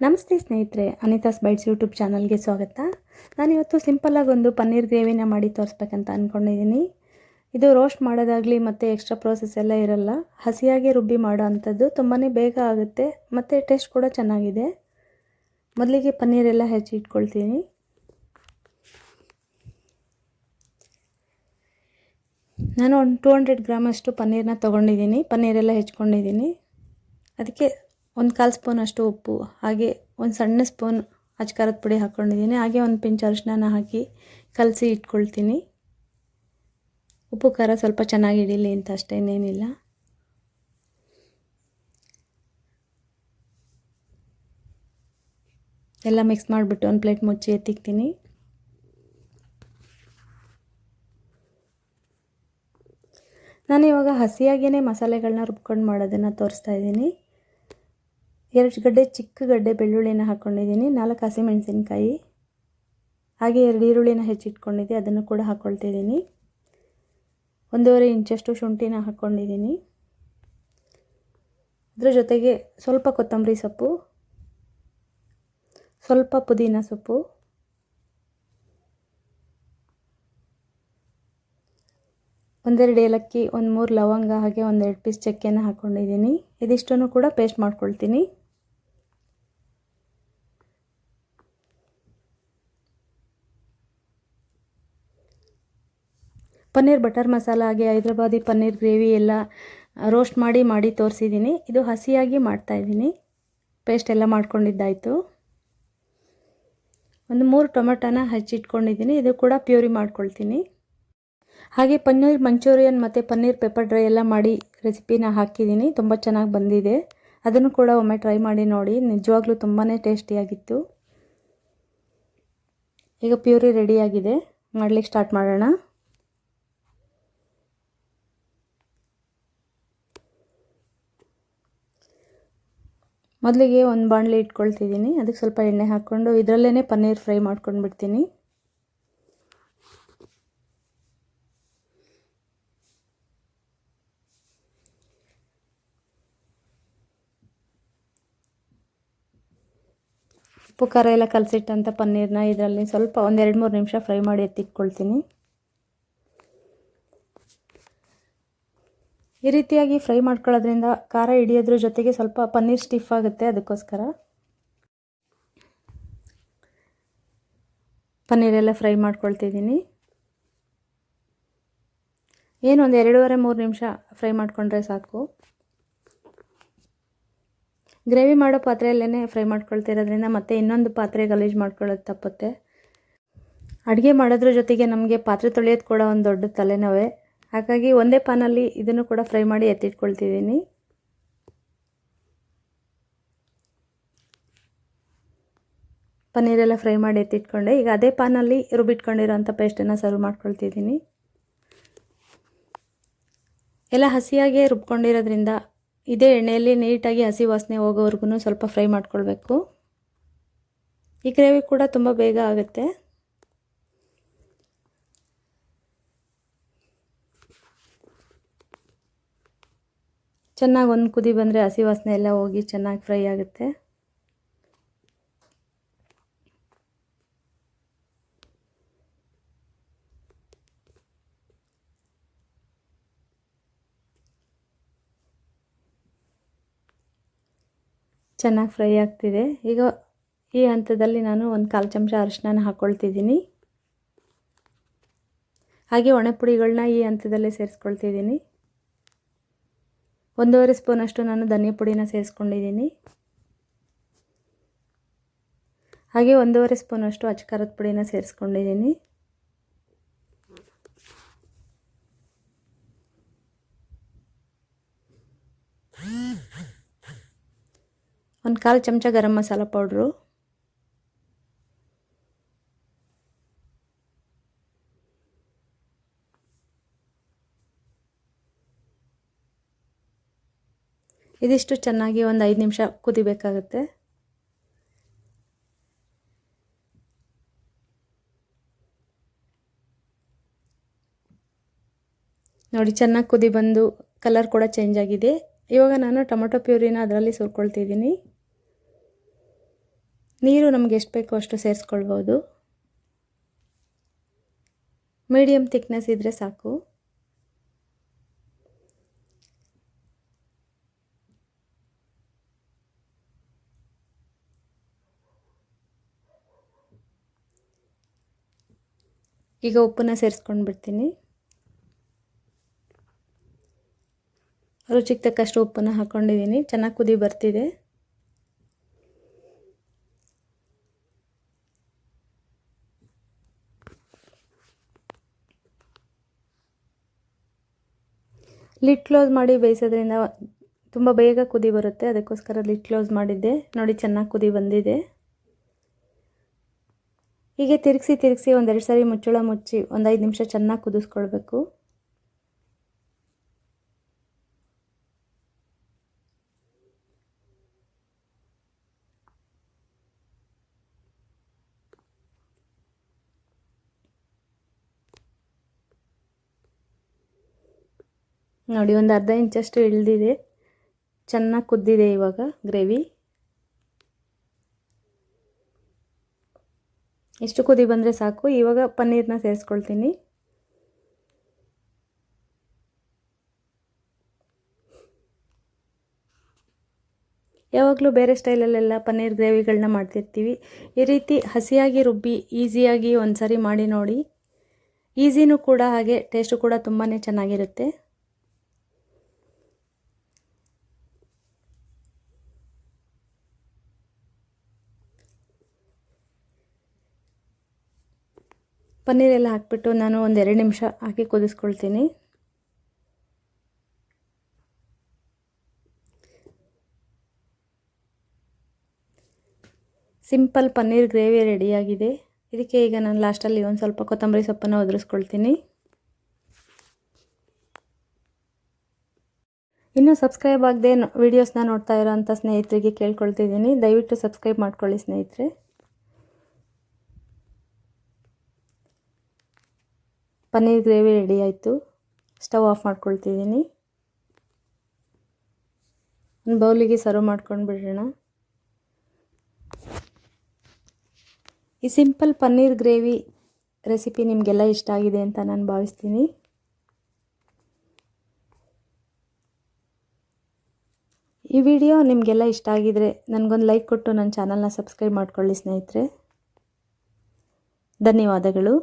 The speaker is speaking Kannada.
ನಮಸ್ತೆ ಸ್ನೇಹಿತರೆ ಅನಿತಾಸ್ ಬೈಟ್ಸ್ ಯೂಟ್ಯೂಬ್ ಚಾನಲ್ಗೆ ಸ್ವಾಗತ. ನಾನಿವತ್ತು ಸಿಂಪಲ್ಲಾಗಿ ಒಂದು ಪನ್ನೀರ್ ಗ್ರೇವಿನ ಮಾಡಿ ತೋರಿಸ್ಬೇಕಂತ ಅಂದ್ಕೊಂಡಿದ್ದೀನಿ ಇದು ರೋಸ್ಟ್ ಮಾಡೋದಾಗಲಿ ಮತ್ತು ಎಕ್ಸ್ಟ್ರಾ ಪ್ರೋಸೆಸ್ ಎಲ್ಲ ಇರಲ್ಲ. ಹಸಿಯಾಗಿ ರುಬ್ಬಿ ಮಾಡೋ ಅಂಥದ್ದು ತುಂಬಾ ಬೇಗ ಆಗುತ್ತೆ, ಮತ್ತು ಟೇಸ್ಟ್ ಕೂಡ ಚೆನ್ನಾಗಿದೆ. ಮೊದಲಿಗೆ ಪನ್ನೀರೆಲ್ಲ ಹೆಚ್ಚಿ ಇಟ್ಕೊಳ್ತೀನಿ. ನಾನು ಒಂದು ಟೂ ಹಂಡ್ರೆಡ್ ಗ್ರಾಮಷ್ಟು ಪನ್ನೀರನ್ನ ತೊಗೊಂಡಿದ್ದೀನಿ ಪನ್ನೀರೆಲ್ಲ ಹೆಚ್ಕೊಂಡಿದ್ದೀನಿ ಅದಕ್ಕೆ ಒಂದು ಕಾಲು ಸ್ಪೂನ್ ಅಷ್ಟು ಉಪ್ಪು, ಹಾಗೆ ಒಂದು ಸಣ್ಣ ಸ್ಪೂನ್ ಅಚ್ಕಾರದ ಪುಡಿ ಹಾಕ್ಕೊಂಡಿದ್ದೀನಿ ಹಾಗೆ ಒಂದು ಪಿಂಚ್ ಅರಿಶಿನ ಹಾಕಿ ಕಲಸಿ ಇಟ್ಕೊಳ್ತೀನಿ. ಉಪ್ಪು, ಖಾರ ಸ್ವಲ್ಪ ಚೆನ್ನಾಗಿ ಹಿಡೀಲಿ ಅಂತ ಅಷ್ಟೇನೇನಿಲ್ಲ ಎಲ್ಲ ಮಿಕ್ಸ್ ಮಾಡಿಬಿಟ್ಟು ಒಂದು ಪ್ಲೇಟ್ ಮುಚ್ಚಿ ಎತ್ತಿಕ್ತೀನಿ. ನಾನು ಇವಾಗ ಹಸಿಯಾಗಿಯೇ ಮಸಾಲೆಗಳನ್ನ ರುಬ್ಕೊಂಡು ಮಾಡೋದನ್ನು ತೋರಿಸ್ತಾ ಇದ್ದೀನಿ. ಎರಡು ಗಡ್ಡೆ ಚಿಕ್ಕ ಗಡ್ಡೆ ಬೆಳ್ಳುಳ್ಳಿನ ಹಾಕ್ಕೊಂಡಿದ್ದೀನಿ ನಾಲ್ಕು ಹಸಿಮೆಣಸಿನ್ಕಾಯಿ ಹಾಗೆ ಎರಡು ಈರುಳ್ಳಿನ ಹೆಚ್ಚಿಟ್ಕೊಂಡಿದ್ದೆ, ಅದನ್ನು ಕೂಡ ಹಾಕ್ಕೊಳ್ತಿದ್ದೀನಿ ಒಂದೂವರೆ ಇಂಚಷ್ಟು ಶುಂಠಿನ ಹಾಕ್ಕೊಂಡಿದ್ದೀನಿ ಅದರ ಜೊತೆಗೆ ಸ್ವಲ್ಪ ಕೊತ್ತಂಬರಿ ಸೊಪ್ಪು, ಸ್ವಲ್ಪ ಪುದೀನ ಸೊಪ್ಪು, ಒಂದೆರಡು ಏಲಕ್ಕಿ ಒಂದು ಮೂರು ಲವಂಗ, ಹಾಗೆ ಒಂದೆರಡು ಪೀಸ್ ಚಕ್ಕೆನ ಹಾಕ್ಕೊಂಡಿದ್ದೀನಿ ಇದಿಷ್ಟನ್ನು ಕೂಡ ಪೇಸ್ಟ್ ಮಾಡ್ಕೊಳ್ತೀನಿ. ಪನ್ನೀರ್ ಬಟರ್ ಮಸಾಲ, ಹಾಗೆ ಹೈದ್ರಾಬಾದಿ ಪನ್ನೀರ್ ಗ್ರೇವಿ ಎಲ್ಲ ರೋಸ್ಟ್ ಮಾಡಿ ಮಾಡಿ ತೋರಿಸಿದ್ದೀನಿ. ಇದು ಹಸಿಯಾಗಿ ಮಾಡ್ತಾಯಿದ್ದೀನಿ ಪೇಸ್ಟ್ ಎಲ್ಲ ಮಾಡ್ಕೊಂಡಿದ್ದಾಯಿತು. ಒಂದು ಮೂರು ಟೊಮೆಟೊನ ಹಚ್ಚಿಟ್ಕೊಂಡಿದ್ದೀನಿ. ಇದು ಕೂಡ ಪ್ಯೂರಿ ಮಾಡ್ಕೊಳ್ತೀನಿ. ಹಾಗೆ ಪನ್ನೀರ್ ಮಂಚೂರಿಯನ್ ಮತ್ತು ಪನ್ನೀರ್ ಪೆಪ್ಪರ್ ಡ್ರೈ ಎಲ್ಲ ಮಾಡಿ ರೆಸಿಪಿನ ಹಾಕಿದ್ದೀನಿ. ತುಂಬ ಚೆನ್ನಾಗಿ ಬಂದಿದೆ. ಅದನ್ನು ಕೂಡ ಒಮ್ಮೆ ಟ್ರೈ ಮಾಡಿ ನೋಡಿ. ನಿಜವಾಗ್ಲೂ ತುಂಬಾ ಟೇಸ್ಟಿಯಾಗಿತ್ತು. ಈಗ ಪ್ಯೂರಿ ರೆಡಿಯಾಗಿದೆ. ಮಾಡಲಿಕ್ಕೆ ಸ್ಟಾರ್ಟ್ ಮಾಡೋಣ. ಮೊದಲಿಗೆ ಒಂದು ಬಾಣಲೆ ಇಟ್ಕೊಳ್ತಿದ್ದೀನಿ. ಅದಕ್ಕೆ ಸ್ವಲ್ಪ ಎಣ್ಣೆ ಹಾಕ್ಕೊಂಡು ಇದರಲ್ಲೇ ಪನ್ನೀರ್ ಫ್ರೈ ಮಾಡ್ಕೊಂಡು ಬಿಡ್ತೀನಿ ಉಪ್ಪು, ಖಾರ ಎಲ್ಲ ಕಲಸಿಟ್ಟಂಥ ಪನ್ನೀರನ್ನ ಇದರಲ್ಲಿ ಸ್ವಲ್ಪ ಒಂದೆರಡು ಮೂರು ನಿಮಿಷ ಫ್ರೈ ಮಾಡಿ ಎತ್ತಿಟ್ಕೊಳ್ತೀನಿ. ಈ ರೀತಿಯಾಗಿ ಫ್ರೈ ಮಾಡ್ಕೊಳ್ಳೋದ್ರಿಂದ ಖಾರ ಹಿಡಿಯೋದ್ರ ಜೊತೆಗೆ ಸ್ವಲ್ಪ ಪನ್ನೀರ್ ಸ್ಟಿಫ್ ಆಗುತ್ತೆ ಅದಕ್ಕೋಸ್ಕರ. ಪನ್ನೀರೆಲ್ಲ ಫ್ರೈ ಮಾಡ್ಕೊಳ್ತಿದ್ದೀನಿ. ಏನು ಒಂದು ಎರಡೂವರೆ, ಮೂರು ನಿಮಿಷ ಫ್ರೈ ಮಾಡಿಕೊಂಡ್ರೆ ಸಾಕು. ಗ್ರೇವಿ ಮಾಡೋ ಪಾತ್ರೆಯಲ್ಲೇ ಫ್ರೈ ಮಾಡ್ಕೊಳ್ತಿರೋದ್ರಿಂದ ಮತ್ತೆ ಇನ್ನೊಂದು ಪಾತ್ರೆ ಗಲೀಜು ಮಾಡ್ಕೊಳ್ಳೋದು ತಪ್ಪುತ್ತೆ. ಅಡುಗೆ ಮಾಡೋದ್ರ ಜೊತೆಗೆ ನಮಗೆ ಪಾತ್ರೆ ತೊಳೆಯೋದು ಕೂಡ ಒಂದು ದೊಡ್ಡ ತಲೆನೋವೆ. ಹಾಗಾಗಿ ಒಂದೇ ಪಾನಲ್ಲಿ ಇದನ್ನು ಕೂಡ ಫ್ರೈ ಮಾಡಿ ಎತ್ತಿಟ್ಕೊಳ್ತಿದ್ದೀನಿ. ಪನ್ನೀರೆಲ್ಲ ಫ್ರೈ ಮಾಡಿ ಎತ್ತಿಟ್ಕೊಂಡೆ. ಈಗ ಅದೇ ಪಾನಲ್ಲಿ ರುಬ್ಬಿಟ್ಕೊಂಡಿರೋಂಥ ಪೇಸ್ಟನ್ನು ಸರ್ವ್ ಮಾಡ್ಕೊಳ್ತಿದ್ದೀನಿ. ಎಲ್ಲ ಹಸಿಯಾಗೇ ರುಬ್ಕೊಂಡಿರೋದ್ರಿಂದ ಇದೇ ಎಣ್ಣೆಯಲ್ಲಿ ನೀಟಾಗಿ ಹಸಿ ವಾಸನೆ ಹೋಗೋವರೆಗೂ ಸ್ವಲ್ಪ ಫ್ರೈ ಮಾಡ್ಕೊಳ್ಬೇಕು. ಈ ಗ್ರೇವಿ ಕೂಡ ತುಂಬ ಬೇಗ ಆಗುತ್ತೆ. ಚೆನ್ನಾಗಿ ಒಂದು ಕುದಿ ಬಂದರೆ ಹಸಿ ವಾಸನೆ ಎಲ್ಲ ಹೋಗಿ ಚೆನ್ನಾಗಿ ಫ್ರೈ ಆಗುತ್ತೆ. ಚೆನ್ನಾಗಿ ಫ್ರೈ ಆಗ್ತಿದೆ. ಈಗ ಈ ಹಂತದಲ್ಲಿ ನಾನು ಒಂದು ಕಾಲು ಚಮಚ ಅರಿಶಿನ ಹಾಕ್ಕೊಳ್ತಿದ್ದೀನಿ ಹಾಗೆ ಒಣ ಪುಡಿಗಳನ್ನ ಈ ಹಂತದಲ್ಲೇ ಸೇರಿಸ್ಕೊಳ್ತಿದ್ದೀನಿ. ಒಂದೂವರೆ ಸ್ಪೂನಷ್ಟು ನಾನು ಧನಿಯಾ ಪುಡಿನ ಸೇರಿಸ್ಕೊಂಡಿದ್ದೀನಿ. ಹಾಗೆ ಒಂದೂವರೆ ಸ್ಪೂನಷ್ಟು ಅಚ್ಕಾರದ ಪುಡಿನ ಸೇರಿಸ್ಕೊಂಡಿದ್ದೀನಿ. ಒಂದು ಕಾಲು ಚಮಚ ಗರಂ ಮಸಾಲ ಪೌಡ್ರು. ಇದಿಷ್ಟು ಚೆನ್ನಾಗಿ ಒಂದು ಐದು ನಿಮಿಷ ಕುದಿಬೇಕಾಗುತ್ತೆ. ನೋಡಿ, ಚೆನ್ನಾಗಿ ಕುದಿ ಬಂದು ಕಲರ್ ಕೂಡ ಚೇಂಜ್ ಆಗಿದೆ. ಇವಾಗ ನಾನು ಟೊಮೊಟೊ ಪ್ಯೂರಿನ ಅದರಲ್ಲಿ ಸುರ್ಕೊಳ್ತಿದ್ದೀನಿ. ನೀರು ನಮ್ಗೆ ಎಷ್ಟು ಬೇಕೋ ಅಷ್ಟು ಸೇರಿಸ್ಕೊಳ್ಬೋದು. ಮೀಡಿಯಮ್ ಥಿಕ್ನೆಸ್ ಇದ್ದರೆ ಸಾಕು. ಈಗ ಉಪ್ಪನ್ನ ಸೇರಿಸ್ಕೊಂಡು ಬಿಡ್ತೀನಿ ರುಚಿಗೆ ತಕ್ಕಷ್ಟು ಉಪ್ಪನ್ನು ಹಾಕ್ಕೊಂಡಿದ್ದೀನಿ ಚೆನ್ನಾಗಿ ಕುದಿ ಬರ್ತಿದೆ. ಲಿಡ್ ಕ್ಲೋಸ್ ಮಾಡಿ ಬೇಯಿಸೋದ್ರಿಂದ ತುಂಬ ಬೇಗ ಕುದಿ ಬರುತ್ತೆ. ಅದಕ್ಕೋಸ್ಕರ ಲಿಡ್ ಕ್ಲೋಸ್ ಮಾಡಿದ್ದೆ. ನೋಡಿ ಚೆನ್ನಾಗಿ ಕುದಿ ಬಂದಿದೆ. ಹೀಗೆ ತಿರುಗಿಸಿ ತಿರುಗಿಸಿ ಒಂದೆರಡು ಸಾರಿ ಮುಚ್ಚಳ ಮುಚ್ಚಿ ಒಂದು ಐದು ನಿಮಿಷ ಚೆನ್ನಾಗಿ ಕುದಿಸ್ಕೊಳ್ಬೇಕು. ನೋಡಿ, ಒಂದು ಅರ್ಧ ಇಂಚಷ್ಟು ಇಳಿದಿದೆ. ಚೆನ್ನಾಗಿ ಕುದ್ದಿದೆ ಇವಾಗ ಗ್ರೇವಿ. ಇಷ್ಟು ಕುದಿ ಬಂದರೆ ಸಾಕು. ಇವಾಗ ಪನ್ನೀರನ್ನ ಸೇರಿಸ್ಕೊಳ್ತೀನಿ. ಯಾವಾಗಲೂ ಬೇರೆ ಸ್ಟೈಲಲ್ಲೆಲ್ಲ ಪನ್ನೀರ್ ಗ್ರೇವಿಗಳನ್ನ ಮಾಡ್ತಿರ್ತೀವಿ. ಈ ರೀತಿ ಹಸಿಯಾಗಿ ರುಬ್ಬಿ, ಈಸಿಯಾಗಿ ಒಂದು ಮಾಡಿ ನೋಡಿ. ಈಸಿನೂ ಕೂಡ ಹಾಗೆ ಟೇಸ್ಟು ಕೂಡ ತುಂಬಾ ಚೆನ್ನಾಗಿರುತ್ತೆ. ಪನ್ನೀರೆಲ್ಲ ಹಾಕ್ಬಿಟ್ಟು ನಾನು ಒಂದು ಎರಡು ನಿಮಿಷ ಹಾಕಿ ಕುದಿಸ್ಕೊಳ್ತೀನಿ. ಸಿಂಪಲ್ ಪನ್ನೀರ್ ಗ್ರೇವಿ ರೆಡಿಯಾಗಿದೆ. ಇದಕ್ಕೆ ಈಗ ನಾನು ಲಾಸ್ಟಲ್ಲಿ ಒಂದು ಸ್ವಲ್ಪ ಕೊತ್ತಂಬರಿ ಸೊಪ್ಪನ್ನು ಒದರಿಸ್ಕೊಳ್ತೀನಿ. ಇನ್ನೂ ಸಬ್ಸ್ಕ್ರೈಬ್ ಆಗದೆ ವಿಡಿಯೋಸ್ನ ನೋಡ್ತಾ ಇರೋಂಥ ಸ್ನೇಹಿತರಿಗೆ ಕೇಳ್ಕೊಳ್ತಿದ್ದೀನಿ. ದಯವಿಟ್ಟು ಸಬ್ಸ್ಕ್ರೈಬ್ ಮಾಡ್ಕೊಳ್ಳಿ ಸ್ನೇಹಿತರೆ. ಪನ್ನೀರ್ ಗ್ರೇವಿ ರೆಡಿ ಆಯಿತು. ಸ್ಟವ್ ಆಫ್ ಮಾಡ್ಕೊಳ್ತಿದ್ದೀನಿ. ಒಂದು ಬೌಲಿಗೆ ಸರ್ವ್ ಮಾಡ್ಕೊಂಡು ಬಿಡೋಣ. ಈ ಸಿಂಪಲ್ ಪನ್ನೀರ್ ಗ್ರೇವಿ ರೆಸಿಪಿ ನಿಮಗೆಲ್ಲ ಇಷ್ಟ ಆಗಿದೆ ಅಂತ ನಾನು ಭಾವಿಸ್ತೀನಿ. ಈ ವಿಡಿಯೋ ನಿಮಗೆಲ್ಲ ಇಷ್ಟ ಆಗಿದರೆ ನನಗೊಂದು ಲೈಕ್ ಕೊಟ್ಟು ನನ್ನ ಚಾನಲ್ನ ಸಬ್ಸ್ಕ್ರೈಬ್ ಮಾಡ್ಕೊಳ್ಳಿ ಸ್ನೇಹಿತರೆ. ಧನ್ಯವಾದಗಳು.